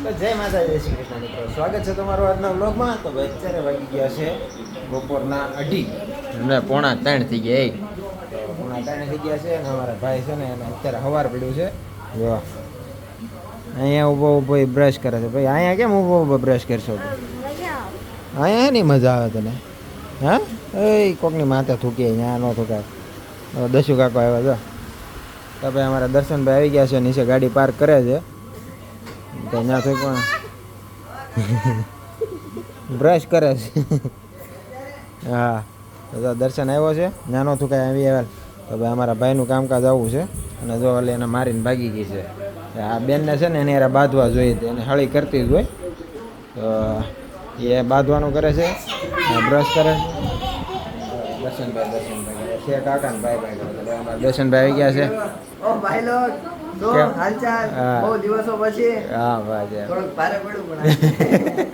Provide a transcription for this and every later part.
તો જય માતા જય શ્રી કૃષ્ણ મિત્રો. સ્વાગત છે તમારું આજના વ્લોગમાં. તો ભાઈ અત્યારે વાગી ગયા છે બપોરના અઢી. અને પોણા ત્રણ થઈ ગયા એ પોણા ત્રણ થઈ ગયા છે અને અમારા ભાઈ છે ને એને અત્યારે હવાર પડ્યું છે. અહીંયા ઊભો ઊભો એ બ્રશ કરે છે. ભાઈ અહીંયા કેમ ઊભો ઊભો બ્રશ કરશો તું? અહીંયા નહીં મજા આવે તને? હા? એ કોકની માથે થૂકી અહીંયા ન થૂકાય. દસુ કાકો આવ્યા જો. તો ભાઈ અમારા દર્શનભાઈ આવી ગયા છે નીચે ગાડી પાર્ક કરે છે. તો ત્યાંથી પણ બ્રશ કરે છે. હા, તો દર્શન આવ્યો છે. નાનો તું કાંઈ આવી આવ્યા તો ભાઈ અમારા ભાઈનું કામકાજ આવું છે. અને જો એટલે એને મારીને ભાગી ગઈ છે. આ બેનને છે ને એને યાર બાંધવા જોઈએ એને હળી કરતી જ હોય. તો એ બાંધવાનું કરે છે. બ્રશ કરે છે. દર્શનભાઈ દર્શનભાઈ છે કાકા ને ભાઈ ભાઈ અમારા દર્શનભાઈ આવી ગયા છે. ઓ ભાઈ તો હાલચાલ? હા. બહુ દિવસો પછી. હા ભાઈ છે થોડુંક ભારે પડ્યું પણ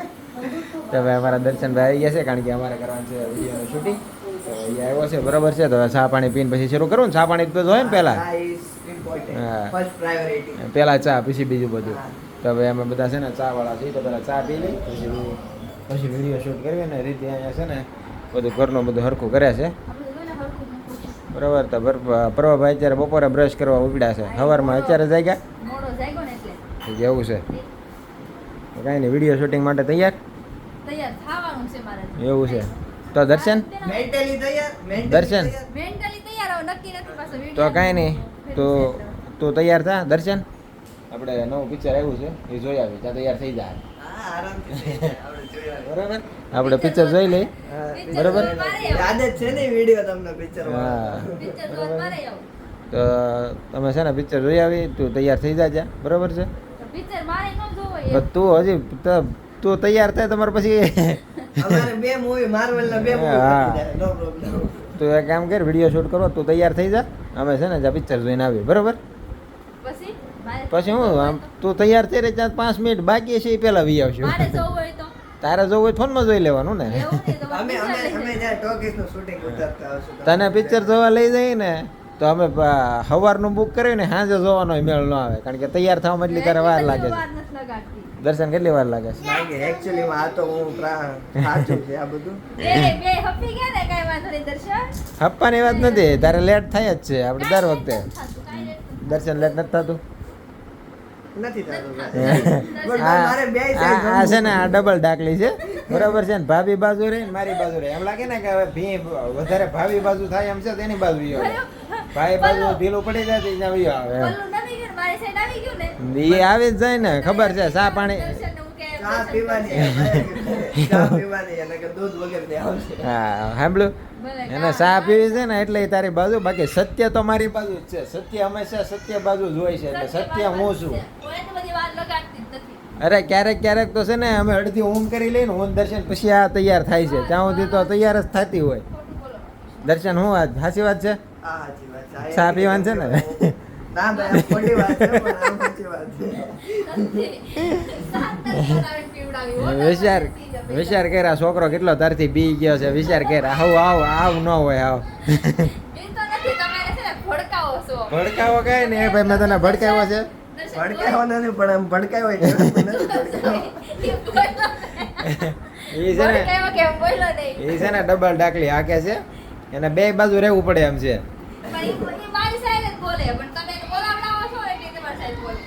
તો ભાઈ અમારા દર્શનભાઈ આવી ગયા છે કારણ કે અમારે કરવાનું છે વિડીયોનું શૂટિંગ. તો એ આવ્યો છે બરાબર છે. તો હવે ચા પાણી પીને પછી શરૂ કરું ને? ચા પાણી તો જોઈએ ને પહેલાં. પહેલાં ચા પછી બીજું બધું. તો હવે અમે બધા છે ને ચાવાળા છીએ તો પહેલાં ચા પી લઈ પછી પછી વીડિયો શૂટ કરીએ ને રીતે અહીંયા છે ને બધું ઘરનું બધું હરખું કરે છે. બરાબર તો બર- પ્રભાભાઈ અત્યારે બપોરે બ્રશ કરવા ઉપડ્યા છે. સવારમાં અત્યારે જાગ્યો? ને એટલે. એવું છે. કાંઈ નહીં વીડિયો શૂટિંગ માટે તૈયાર? તૈયાર થવાનું છે મારે એવું છે. તો દર્શન? દર્શન. તૈયાર? મેન્ટલી તૈયાર હવે નક્કી નથી પાછો તો કાંઈ નહીં તો તું તૈયાર થા દર્શન? આપણે નવું પિક્ચર આવ્યું છે એ જોઈ આવી ત્યાં તૈયાર થઈ જાય. હા, આરામથી તૈયાર. આપણે જોઈ આવીએ. બરાબર? આપણે પિક્ચર જોઈ લઈ બરાબર. છે ને વીડિયો તમને પિક્ચર હા. તો તમે છે ને પિક્ચર જોઈ આવી તું તૈયાર થઈ જાજે બરાબર છે? તો picture મારે ન જોવો એ. પણ તું હજી તું તૈયાર થાય તમારે પછી બે મૂવી માર્વેલ ના મૂવી તું એક કામ કર વીડિયો શૂટ કરો તું તૈયાર થઈ જા. અમે છે ને જા પિક્ચર જોઈને આવી બરાબર? પછી? પછી હું આમ તું તૈયાર થઈ રહી ત્યાં પાંચ મિનિટ બાકી છે એ પહેલાં વી આવશું. તારે જોવું હોય ફોનમાં જોઈ લેવાનું ને. તને પિક્ચર જોવા લઈ જઈએ ને તો અમે સવારનું બુક કર્યું ને સાંજે જોવાનો મેળ ન આવે. કારણ કે તૈયાર થવામાં એટલી તારે વાર લાગે છે. દર્શન કેટલી વાર લાગે છે? એક્ચ્યુઅલી આ તો હું સાચું છે આ બધું. બે બે હપી ગયા ને કાંઈ વાંધો નહીં દર્શન? હપ્પાની વાત નથી તારે લેટ થાય જ છે આપણે દર વખતે. દર્શન લેટ નથી થતું. આ છે ને આ ડબલ ડાકલી છે. બરાબર છે ને? ભાભી બાજુ રહે મારી બાજુ રહે. એમ લાગે ને કે હવે ભી વધારે ભાભી બાજુ થાય એમ છે તેની બાજુ. ભાઈ બાજુ ઢીલું પડી જાય તો એના ઈ આવે. side આવી ગયું ને? ઈ આવી જ જાય ને ખબર છે સા પાણી ચા પીવાની ચા પીવાની અને કે દૂધ વગરની આવશે. હા સાંભળ્યું? એને ચા પીવી છે ને એટલે તારી બાજુ બાકી સત્ય તો મારી બાજુ જ છે. સત્ય હંમેશા સત્ય બાજુ જ હોય છે એટલે સત્ય હું છું. હું એટલી બધી વાર લગાડતી જ નથી. અરે ક્યારેક ક્યારેક તો છે ને અમે અડધી ઊંઘ કરી લઈને ને ને દર્શન પછી આ તૈયાર થાય છે. ત્યાં સુધી તો તૈયાર જ થતી હોય. દર્શન હું વાત? સાચી વાત છે. ચા પીવાની છે ને? ના ભાઈ ખોટી વાત છે પણ આ સાચી વાત છે. વિચાર વિચાર કર્યા છોકરો કેટલો તારથી બી ગયો છે વિચાર કર્યા. આવ આવ આવ ન હોય આવ. ભડકાવો કઈ ને ભાઈ મેં તને ભડકાવ્યો છે. ભડકાવો નથી પણ આમ ભડકાયો. એ છે ને. એ છે ને ડબલ ડાકલી હાકે છે. એને બે બાજુ રહેવું પડે એમ છે પણ ઈ- ઈ મારી side જ બોલે પણ તમે એને બોલાવડાવો છો એટલે ઈ તમારી side બોલે.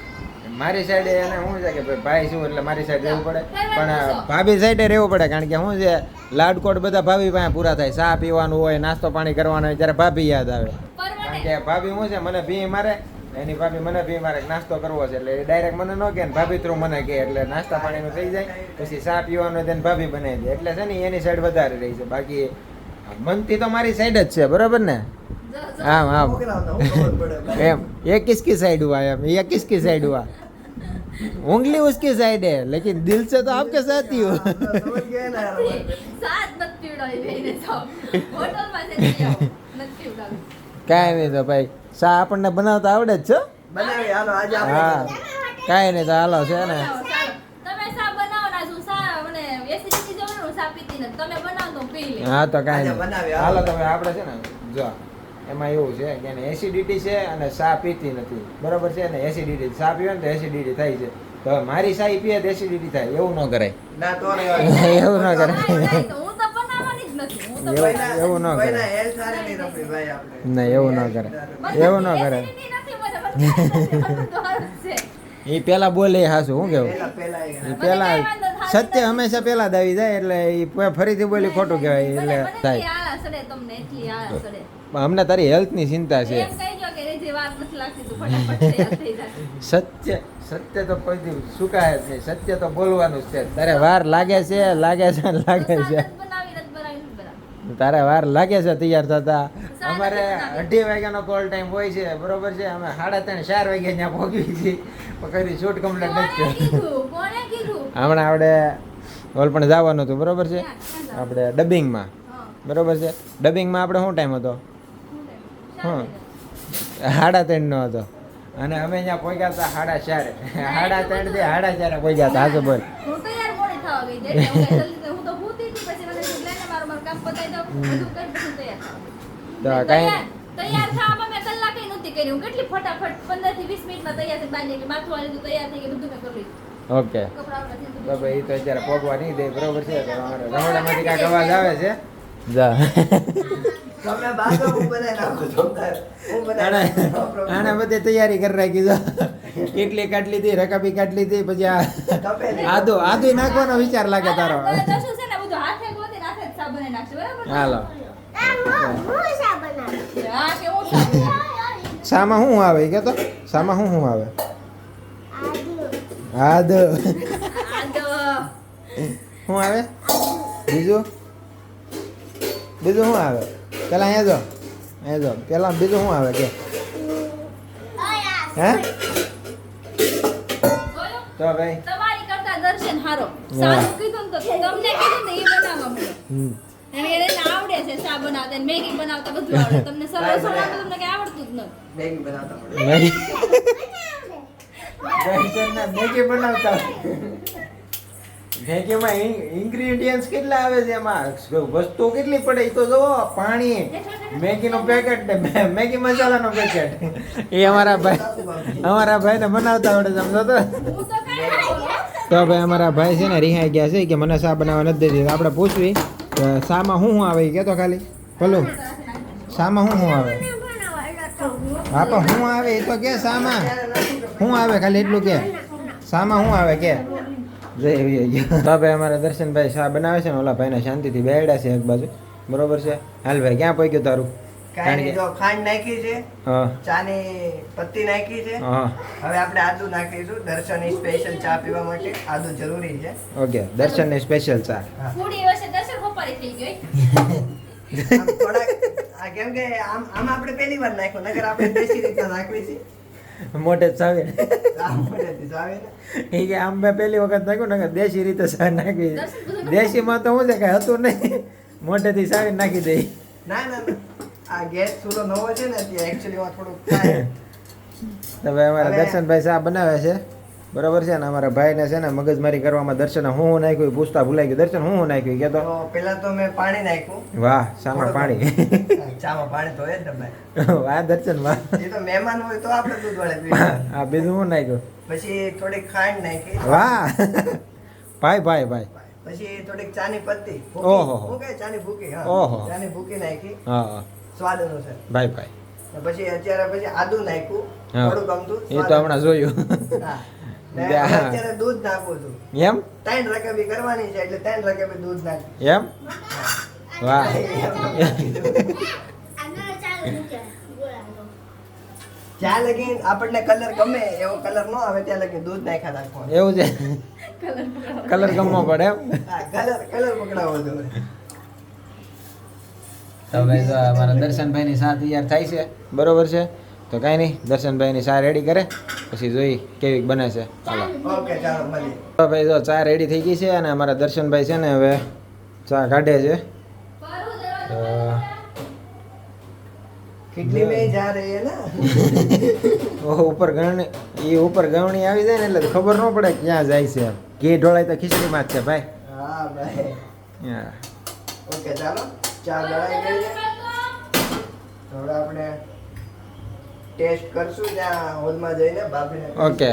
મારી સાઈડે એને શું છે કે ભાઈ શું એટલે મારી સાઈડ રહેવું પડે? પણ ભાભી સાઈડે રહેવું પડે કારણ કે શું છે લાડકોટ બધા ભાભી પાસે પૂરા થાય. ચા પીવાનું હોય નાસ્તો પાણી કરવાનો હોય ત્યારે ભાભી યાદ આવે. કારણ કે ભાભી શું છે મને ભી મારે એની ભાભી મને ભી મારે નાસ્તો કરવો છે. એટલે ડાયરેક્ટ મને ન કે ને ભાભી થ્રુ મને કહે એટલે નાસ્તા પાણીનું થઈ જાય પછી ચા પીવાનું તેને ભાભી બનાવી દે. એટલે છે ને એની સાઈડ વધારે રહી છે. બાકી મનથી તો મારી સાઈડ જ છે બરાબર ને? આમ આમ એમ એ કિસકી સાઈડ હુઆ એમ એ કિસકી સાઈડ હુઆ उंगली उसकी साइड है लेकिन दिल से तो आपके साथ ही હા, हूँ તો સમજ ગયા ને યાર અમારે. સાત નથી પીવડાવી બેયને તો. હોટલમાં જઈને લઈ આવો. નથી પીવડાવી. કાંઈ નહીં તો ભાઈ ચા આપણને બનાવતા આવડે જ છો બનાવી હાલો આજે હા આપણે કાંઈ નહીં તો હાલો છે ને બનાવો, ચાલો. તમે શા બનાવો ને આજુ શા મને acidity જવાનું હું શા પીતી નથી. તમે બનાવો તો હું પી લઈશ. હા તો કાંઈ આજે નહીં બનાવી, હાલો હાલો. તમે આપણે છે ને જો એમાં એવું છે કે એને એસિડિટી છે અને ચા પીતી નથી. બરાબર છે? ને એસિડિટી ચા પીવે ને તો એસિડિટી થાય છે. તો મારી સાઈ પીએ તો એસિડિટી થાય. એવું ન કરાય. ના તો એવું ન કરે ના, ના, તો હું તો બનાવવાની જ નથી. હું તો એવું- એવું ન કરે. નહીં એવું ન કરે એવું ન કરે. એ પેલા બોલે હાસું હું કેવું? એ- પેલા સત્ય હંમેશા પેલા દાવી જાય એટલે એ ફરીથી બોલી ખોટું કહેવાય એટલે થાય. આળસ તારી તમને, એટલી તારી હેલ્થની ચિંતા છે. સત્ય સત્ય તો કોઈ દી સુકાય જ નહીં. સત્ય તો બોલવાનું જ છે. તારે વાર લાગે છે લાગે છે લાગે છે. તારે વાર લાગે છે તૈયાર થતા. અમારે અઢી વાગ્યાનો કોલ ટાઈમ હોય છે બરોબર છે? અમે સાડા ત્રણ ચાર વાગ્યા ત્યાં પહોંચી છીએ. પણ કદી શૂટ કમ્પ્લીટ નથી? હમણાં આપણે હોલ પણ જવાનું હતું બરોબર છે? આપણે ડબિંગમાં. બરોબર છે? ડબિંગમાં આપણે શું ટાઈમ હતો? હા. સાડા ત્રણનો હતો. અને અમે અહીંયા પહોંચ્યા હતા સાડા ચારે. સાડા ત્રણથી સાડા ચારે પહોંચ્યા હતા. હાજુ બોલ. તો કઈ તો કરી તો હું કેટલી ફટાફટ પંદરથી વીસ મિનિટમાં તૈયાર થઈ બાંધી એટલે માથું વાળી દીધું તૈયાર થઈ ગયું બધું મેં કરી ઓકે. તો ભાઈ તો અત્યારે પોગવા નહીં દે. બરોબર છે? તો રમોડામાંથી કાંઈક અવાજ આવે છે? જા. આને બધી તૈયારી કરી રાખી જો કેટલી કાટલી હતી રકાબી કાટલી હતી પછી. આદુ આદુ નાખવાનો વિચાર લાગે તારો. આ તો શું છે ને બધું હાથે ગોતીને હાથે જ સા બનાવી નાખશે બરાબર? ને? હાલો. હા કેવું શામાં શું આવે કે તો શામાં શું શું આવે? આદુ. શું આવે? બીજું? બીજું શું આવે? પેલા અહીંયા જો અહીંયા જો પેલા બીજું શું આવે કે? હે? તો ભાઈ. તમારી કરતા દર્શન હારો. સારું કીધું તો તમને કીધું ને એ બનાવવા મળે. હમ. એને એને આવડે છે ચા બનાવતા મેગી બનાવતા બધું આવડે. તમને સરળ સરળ તમને કઈ આવડતું જ નથી. મેગી બનાવતા મેગી. મેગી બનાવતા. મેગીમાં ઇન્ગ્રીડિયન્ટ્સ કેટલા આવે છે એમાં? વસ્તુ કેટલી પડે એ તો જોવો પાણી, મેગીનું પેકેટ ને મેગી મસાલાનો પેકેટ એ અમારા ભાઈ, અમારા ભાઈને બનાવતા આવડે સમજો તો. તો ભાઈ અમારા ભાઈ છે ને રિહાઈ ગયા છે, કે મને શા બનાવવા નથી દેતી. આપણે પૂછવી શામાં શું શું આવે એ કહેતો ખાલી. ભલું શામાં શું શું આવે? હા, પણ શું આવે એ તો કે શામાં. શું આવે ખાલી એટલું કે. શામાં શું આવે કે? ભાઈ અમારા દર્શનભાઈ શાહ બનાવે છે ને ઓલા ભાઈને શાંતિથી બેડા છે એક બાજુ. બરોબર છે? હાલ ભાઈ ક્યાં પહોંચ્યું તારું? કાંઈ કારણ જો ખાંડ નાખી છે ચાની પત્તી નાખી છે. હવે આપણે આદુ નાખીશું દર્શનની સ્પેશિયલ ચા પીવા માટે. આદુ જરૂરી છે. ઓકે દર્શનની સ્પેશિયલ ચા. પૂરી દર્શન થઈ ગઈ. આ કેમ કે આમ આમ આપણે પહેલી વાર નાખ્યું નગર આપણે દેશી નાખવી છે. મોટે જ ચાવે. ને? એ કે આમ મેં પહેલી વખત નાખ્યું ને દેશી રીતે સા નાખી. દેશીમાં તો શું છે કઈ હતું નહીં. મોઢેથી સાવી નાખી દઈ ના ના ના. આ ગેસ ચૂલો નવો છે ને ત્યાં એકચ્યુઅલી માં થોડુંક થાય. અમારા દર્શનભાઈ સાહેબ બનાવે છે. બરોબર છે ને? અમારા ભાઈને છે ને મગજમારી કરવામાં દર્શન હું હું નાખ્યું પૂછતા ભૂલાઈ ગયું. દર્શન હું હું નાખ્યું? કે તો પહેલા પેલા તો મેં પાણી નાખ્યું. વાહ સામા પાણી. ચામાં પાણી ધોયે જ ને ભાઈ વાહ દર્શન વાહ એ તો મહેમાન હોય તો આપણે દૂધ બીજું હું નાખ્યું? પછી થોડીક ખાંડ નાખી. વાહ! ભાઈ ભાઈ ભાઈ. પછી થોડીક ચાની પત્તી ઓહો. હું. કઈ ચાની ભૂકી ઓહો. ચાની ભૂકી નાખી. હા સ્વાદ અનુસાર. ભાઈ ભાઈ. પછી અત્યારે પછી આદુ નાખ્યું. થોડું ગમતું. એ તો હમણાં જોયું. હા. અત્યારે દૂધ નાખું છું. એમ? ત્રણ રકાબી કરવાની છે એટલે ત્રણ રકાબી દૂધ નાખ. એમ? વાહ. જ્યાં લગી આપણને કલર ગમે એવો કલર ન આવે ત્યાં લગી દૂધ નાખ્યા એવું છે? કલર ગમવો પડે એમ? કલર કલર પકડાવો જોઈએ તો ભાઈ તો અમારા દર્શનભાઈની સા તૈયાર થાય છે. બરોબર છે? તો કાંઈ નહીં દર્શનભાઈની સા રેડી કરે પછી જોઈ કેવી બને છે. ચાલો ઓકે ચાલો મળીએ. તો ભાઈ જો ચા રેડી થઈ ગઈ છે અને અમારા દર્શનભાઈ છે ને હવે ચા કાઢે છે. કિડની મેં જા રહી હે ના ઉપર ગણણી એ ઉપર ગણણી આવી જાય ને એટલે ખબર ન પડે ક્યાં જાય છે કે ઢોળાય તો ખીચડીમાં જ છે ભાઈ. હા ભાઈ. હા. ઓકે ચાલો. ચા ગળાઈ ગઈ છે. આપણે ટેસ્ટ કરશું ત્યાં હોલમાં જઈને બાપીને ઓકે.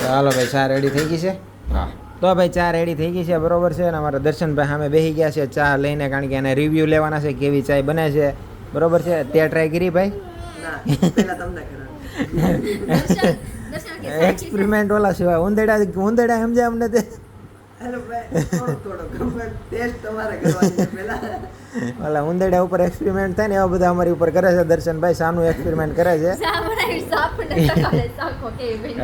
ચાલો ભાઈ ચા રેડી થઈ ગઈ છે? હા. તો ભાઈ ચા રેડી થઈ ગઈ છે બરોબર છે? અને અમારા દર્શનભાઈ સામે બેસી ગયા છે ચા લઈને કારણ કે એને રિવ્યૂ લેવાના છે કેવી ચાય બને છે. બરોબર છે? તે ટ્રાય કરી ભાઈ? ના પેલા તમને કરાવું દર્શન દર્શન કે સાચી એક્સપેરિમેન્ટ ઓલા સિવાય. ઉંદેડા ઉંદેડા સમજે અમને તે? હેલો ભાઈ થોડો થોડો ગમે ટેસ્ટ તમારે કરવાની છે પેલા ઓલા ઉંદેડા ઉપર એક્સપેરિમેન્ટ થાય ને એવા બધા અમારી ઉપર કરે છે દર્શનભાઈ. સાનું એક્સપેરિમેન્ટ કરે છે. ચા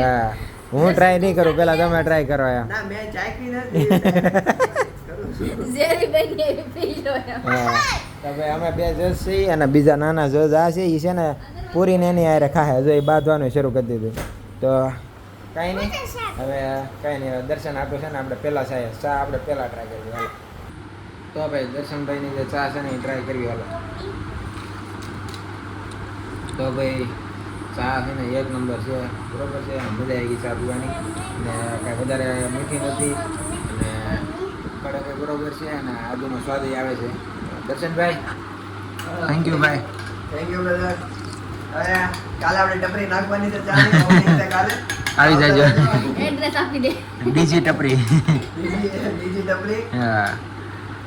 હા. હું ટ્રાય નહીં કરું પેલા તમે ટ્રાય કરો એમ. ના મેં ચાખી નથી. ઝેરી બની એવી પી લો તમે હા તો ભાઈ અમે બે જજ છે અને બીજા નાના જજ આ છે એ છે ને પૂરીને એની આરે ખાહે જો એ બાંધવાનું શરૂ કરી દીધું. તો કાંઈ નહીં હવે કાંઈ નહીં હવે દર્શન આપ્યું છે ને આપણે પહેલાં ચા ચા આપણે પહેલાં ટ્રાય કરવી હાલો. તો ભાઈ દર્શનભાઈની જે ચા છે ને એ ટ્રાય કરવી હાલો. તો ભાઈ ચા છે ને એક નંબર છે. બરોબર છે? મજા આવી ગઈ ચા પીવાની. ને કાંઈ વધારે મીઠી નથી. અને કડક બરોબર છે અને આદુનો સ્વાદ આવે છે. દર્શનભાઈ? થેન્ક યુ ભાઈ થેન્ક યુ બ્રધર હવે કાલે આપણે ટપરી નાખવાની છે ચાની opening કાલે. આવી જાજો. એડ્રેસ આપી દે. બીજી ટપરી. બીજી બીજી ટપરી. હા.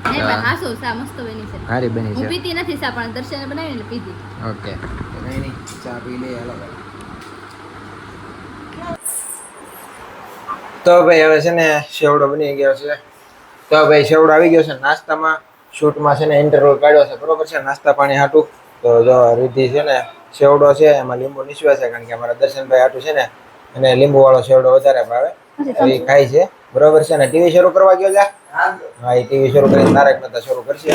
એ પણ હાસો સા મસ્ત બની છે. હારી બની હું છે પીતી નથી સા પણ દર્શને બનાવી એટલે પીધી. ઓકે. કંઈ नहीं चाय पी ले अलग તો ભાઈ હવે છે ને શેવડો બની ગયો છે. તો ભાઈ શેવડો આવી ગયો છે. નાસ્તામાં શૂટમાં છે ને ઇન્ટરવલ કાઢ્યો છે. બરોબર છે? નાસ્તા પાણી હાટું. તો જો રીધિ છે ને શેવડો છે એમાં લીંબુ નીચવે છે કારણ કે અમારા દર્શનભાઈ હાટું છે ને એને લીંબુ વાળો શેવડો વધારે ભાવે. એ ખાય છે. બરોબર છે ને? ટીવી શરૂ કરવા ગયો જા? હા. હા એ ટીવી શરૂ કરીને તારક મહેતા શરૂ કરશે.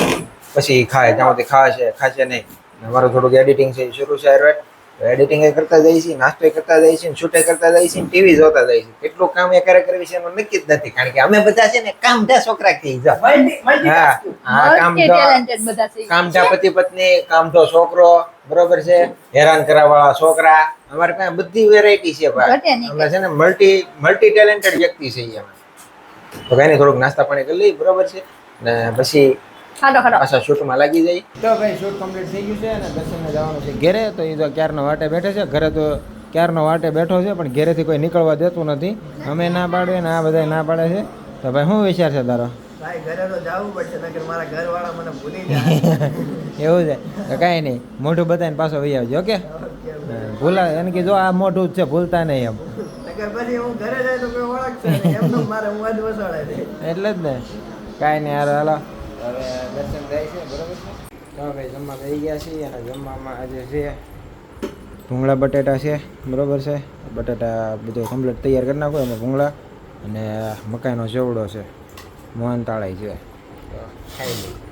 પછી ખાય જ્યાં સુધી ખાશે ખાશે નહીં. અને અમારું થોડુંક એડિટિંગ છે શરૂ છે આયુર્વેદ એડિટિંગ એ કરતા જાય છે નાસ્તો કરતા જાય છે શૂટે કરતા જાય છે ટીવી જોતા જાય છે. કેટલું કામ એ કરે કરવી છે એનું નક્કી જ નથી કારણ કે અમે બધા છે ને કામ ધા છોકરા મલ્ટી હા હા કામ કામ ધા પતિ પત્ની કામ તો છોકરો બરોબર છે? હેરાન કરવા વાળા છોકરા. અમારે પાસે બધી વેરાયટી છે ભાઈ. અમે છે ને મલ્ટી મલ્ટી ટેલેન્ટેડ વ્યક્તિ છે અમે તો કઈ થોડુંક નાસ્તા પાણી કરી લઈ બરોબર છે? ને પછી ખાડો ખાડો અચ્છા શૂટમાં લાગી જાય. તો ભાઈ શૂટ કમ્પ્લીટ થઈ ગયું છે અને દર્શનને જવાનું છે ઘેરે તો એ તો ક્યારનો વાટે બેઠે છે. ઘરે તો ક્યારનો વાટે બેઠો છે પણ ઘેરેથી કોઈ નીકળવા દેતું નથી. અમે ના પાડીએ ને આ બધા ના પાડે છે. તો ભાઈ શું વિચાર છે તારો? ભાઈ ઘરે તો જવું પડશે નકર મારા ઘરવાળા મને ભૂલી જાય. એવું છે. તો કાંઈ નહીં. મોઢું બતાવીને પાછો વહી આવજો ઓકે? ભૂલા એને કે જો આ મોઢું જ છે ભૂલતા નહીં એમ. નકર પછી હું ઘરે જાય તો કોઈ ઓળખશે નહીં. એમનું મારે હું જ વસાડે છે. એટલે જ ને. કાંઈ નહીં યાર હાલો. દર્શન થાય છે, બરોબર તો ભાઈ જમવા લઈ ગયા છીએ અને જમવામાં આજે છે ભૂંગળા બટેટા છે, બરોબર છે? બટેટા બધો કમ્પ્લીટ તૈયાર કરી નાખો, એમાં ભૂંગળા અને મકાઈનો જેવડો છે મોહન તાળાઈ છે ખાઈ લઈએ.